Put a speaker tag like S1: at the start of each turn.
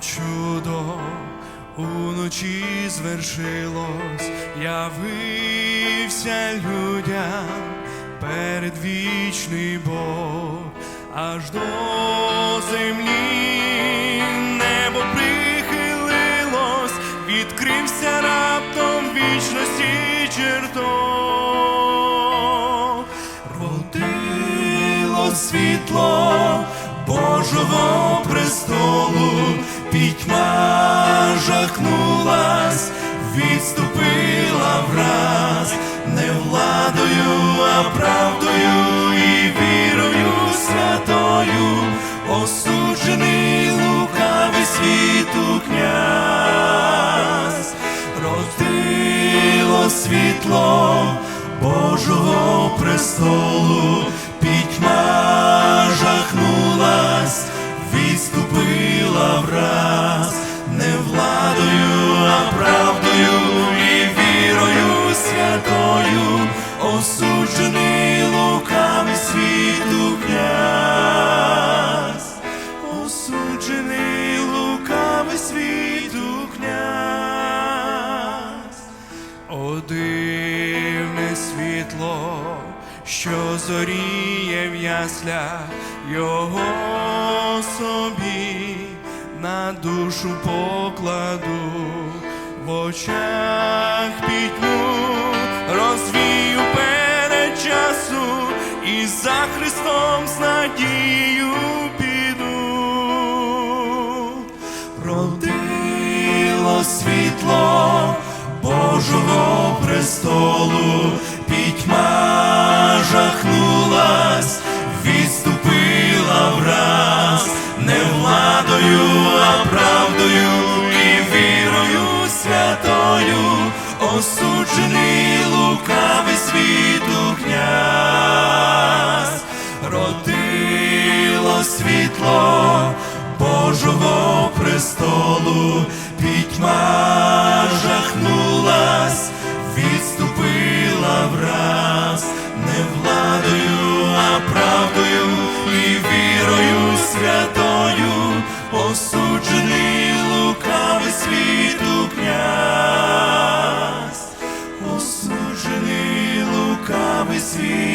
S1: чудо уночі звершилось, явився людям передвічний Бог, аж до землі небо прихилилось, відкрився раптом вічності чертог. Родило світло Божого престолу, пітьма жахнулась, відступила враз, не владою, а правдою і вірою святою, осуджений лукавий світу князь, родило світло Божого престолу, осуджений лукавий світу князь, осуджений лукавий світу князь. О дивне світло, що зоріє в яслях, його собі на душу покладу, в очах пітьму за Христом з надією піду. Родило світло Божого престолу, пітьма жахнулась, відступила враз, не владою, а правдою і вірою святою, осуджений лукавий світло Божого престолу, пітьма жахнулась, відступила враз, не владою, а правдою і вірою святою, осуджений лукавий світу князь, осуджений лукавий світу.